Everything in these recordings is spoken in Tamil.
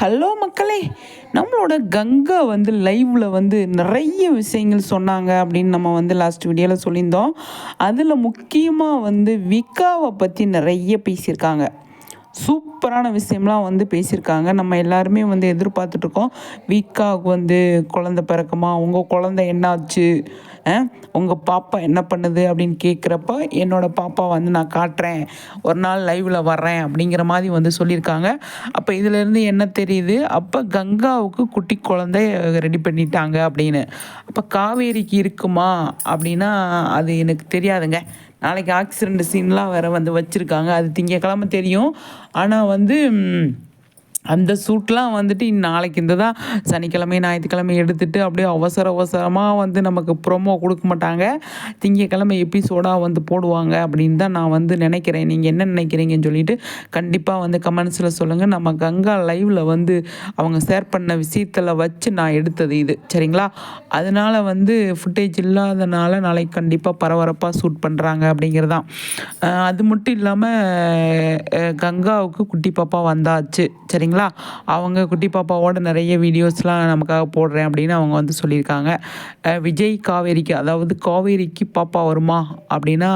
ஹலோ மக்களே நம்மளோட கங்கா வந்து லைவில் வந்து நிறைய விஷயங்கள் சொன்னாங்க அப்படின்னு நம்ம வந்து லாஸ்ட் வீடியோவில் சொல்லியிருந்தோம். அதில் முக்கியமாக வந்து விகாவை பற்றி நிறைய பேசியிருக்காங்க. சூப்பரான விஷயம்லாம் வந்து பேசியிருக்காங்க. நம்ம எல்லாருமே வந்து எதிர்பார்த்துட்ருக்கோம் விக்காவுக்கு வந்து குழந்த பிறக்குமா? உங்கள் குழந்த என்னாச்சு? உங்கள் பாப்பா என்ன பண்ணுது அப்படின்னு கேட்குறப்ப என்னோடய பாப்பா வந்து நான் காட்டுறேன். ஒரு நாள் லைவில் வர்றேன் அப்படிங்கிற மாதிரி வந்து சொல்லியிருக்காங்க. அப்போ இதிலேருந்து என்ன தெரியுது? அப்போ கங்காவுக்கு குட்டி குழந்தை ரெடி பண்ணிட்டாங்க அப்படின்னு. அப்போ காவேரிக்கு இருக்குமா அப்படின்னா அது எனக்கு தெரியாதுங்க. நாளைக்கு ஆக்சிடெண்ட் சீன்லாம் வேறு வந்து வச்சுருக்காங்க. அது திங்கக்கிழமை தெரியும். ஆனால் வந்து அந்த சூட்லாம் வந்துட்டு நாளைக்கு இந்த தான் சனிக்கிழமை ஞாயிற்றுக்கிழமை எடுத்துகிட்டு அப்படியே அவசர அவசரமாக வந்து நமக்கு ப்ரொமோ கொடுக்க மாட்டாங்க. திங்கக்கிழமை எபிசோடாக வந்து போடுவாங்க அப்படின்னு தான் நான் வந்து நினைக்கிறேன். நீங்கள் என்ன நினைக்கிறீங்கன்னு சொல்லிட்டு கண்டிப்பாக வந்து கமெண்ட்ஸில் சொல்லுங்கள் நம்ம கங்கா லைவில் வந்து அவங்க ஷேர் பண்ண விஷயத்தில் வச்சு நான் எடுத்தது இது. சரிங்களா? அதனால் வந்து ஃபுட்டேஜ் இல்லாதனால நாளைக்கு கண்டிப்பாக பரபரப்பாக ஷூட் பண்ணுறாங்க அப்படிங்கிறது தான். அது மட்டும் இல்லாமல் கங்காவுக்கு குட்டி பாப்பா வந்தாச்சு. சரிங்களா? சரிங்களா? அவங்க குட்டி பாப்பாவோட நிறைய வீடியோஸ்லாம் நமக்காக போடுறேன் அப்படின்னு அவங்க வந்து சொல்லியிருக்காங்க. விஜய் காவேரிக்கு அதாவது காவேரிக்கு பாப்பா வருமா? அப்படின்னா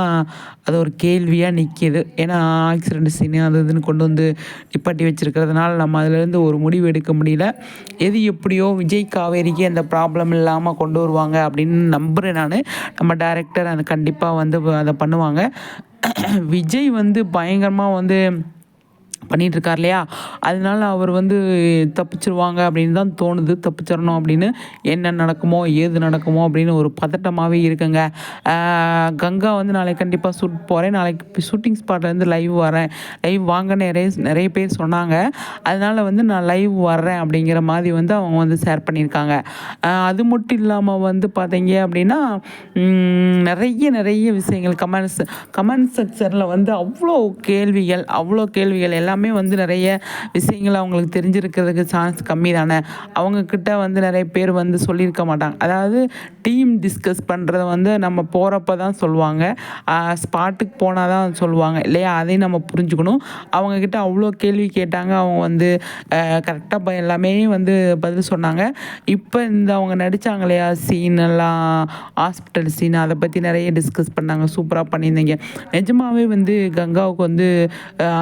அது ஒரு கேள்வியாக நிற்கிது ஏன்னா ஆக்சிடென்ட் சீனு அது இதுன்னு கொண்டு வந்து நிப்பாட்டி வச்சுருக்கிறதுனால நம்ம அதிலேருந்து ஒரு முடிவு எடுக்க முடியல. எது எப்படியோ விஜய் காவேரிக்கு அந்த ப்ராப்ளம் இல்லாமல் கொண்டு வருவாங்க அப்படின்னு நம்புகிறேன் நான். நம்ம டேரக்டர் அதை கண்டிப்பாக வந்து அதை பண்ணுவாங்க. விஜய் வந்து பயங்கரமாக வந்து பண்ணிகிட்ருக்கார் இல்லையா அதனால அவர் வந்து தப்பிச்சிருவாங்க அப்படின்னு தான் தோணுது. தப்பிச்சிடணும் அப்படின்னு என்ன நடக்குமோ ஏது நடக்குமோ அப்படின்னு ஒரு பதட்டமாகவே இருக்குங்க. கங்கா வந்து நாளைக்கு கண்டிப்பாக ஷூட் போகிறேன் நாளைக்கு ஷூட்டிங் ஸ்பாட்லேருந்து லைவ் வரேன். லைவ் வாங்க நிறைய நிறைய பேர் சொன்னாங்க. அதனால் வந்து நான் லைவ் வர்றேன் அப்படிங்கிற மாதிரி வந்து அவங்க வந்து ஷேர் பண்ணியிருக்காங்க. அது மட்டும் இல்லாமல் வந்து பார்த்தீங்க அப்படின்னா நிறைய நிறைய விஷயங்கள். கமெண்ட்ஸ் கமெண்ட் செக்ஷனில் வந்து அவ்வளோ கேள்விகள் அவ்வளோ கேள்விகள். எல்லாம் எல்லாமே வந்து நிறைய விஷயங்கள் அவங்களுக்கு தெரிஞ்சிருக்கிறதுக்கு சான்ஸ் கம்மி தானே அவங்கக்கிட்ட வந்து நிறைய பேர் வந்து சொல்லியிருக்க மாட்டாங்க. அதாவது டீம் டிஸ்கஸ் பண்ணுறத வந்து நம்ம போகிறப்ப தான் சொல்லுவாங்க. ஸ்பாட்டுக்கு போனால் தான் சொல்லுவாங்க. இல்லையா? அதையும் நம்ம புரிஞ்சுக்கணும். அவங்கக்கிட்ட அவ்வளோ கேள்வி கேட்டாங்க. அவங்க வந்து கரெக்டாக எல்லாமே வந்து பதில் சொன்னாங்க. இப்போ இந்த அவங்க நடித்தாங்க இல்லையா? சீன் எல்லாம் ஹாஸ்பிட்டல் சீன் அதை பற்றி நிறைய டிஸ்கஸ் பண்ணாங்க. சூப்பராக பண்ணியிருந்தீங்க. நிஜமாகவே வந்து கங்காவுக்கு வந்து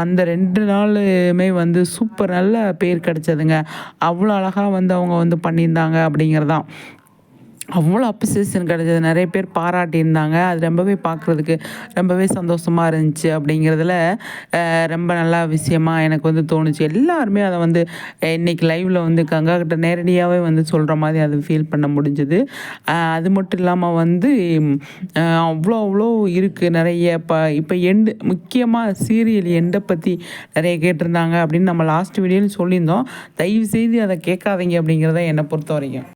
அந்த ரெண்டு நாள் நாளுமே வந்து சூப்பர் நல்ல பேர் கிடச்சதுங்க. அவ்வளோ அழகாக வந்து அவங்க வந்து பண்ணியிருந்தாங்க அப்படிங்கிறதான். அவ்வளோ அப்ரிசியேஷன் கிடச்சது. நிறைய பேர் பாராட்டியிருந்தாங்க. அது ரொம்பவே பார்க்குறதுக்கு ரொம்பவே சந்தோஷமாக இருந்துச்சு அப்படிங்கிறதுல ரொம்ப நல்ல விஷயமா எனக்கு வந்து தோணுச்சு. எல்லாருமே அதை வந்து இன்றைக்கி லைவில் வந்து கங்கா கிட்ட நேரடியாகவே வந்து சொல்கிற மாதிரி அது ஃபீல் பண்ண முடிஞ்சுது. அது மட்டும் இல்லாமல் வந்து அவ்வளோ அவ்வளோ இருக்குது நிறைய இப்போ இப்போ எண்டு முக்கியமாக சீரியல் எண்டை பற்றி நிறைய கேட்டிருந்தாங்க அப்படின்னு நம்ம லாஸ்ட் வீடியோவில் சொல்லியிருந்தோம். தயவு செய்து அதை கேட்காதீங்க அப்படிங்கிறத என்னை பொறுத்த வரைக்கும்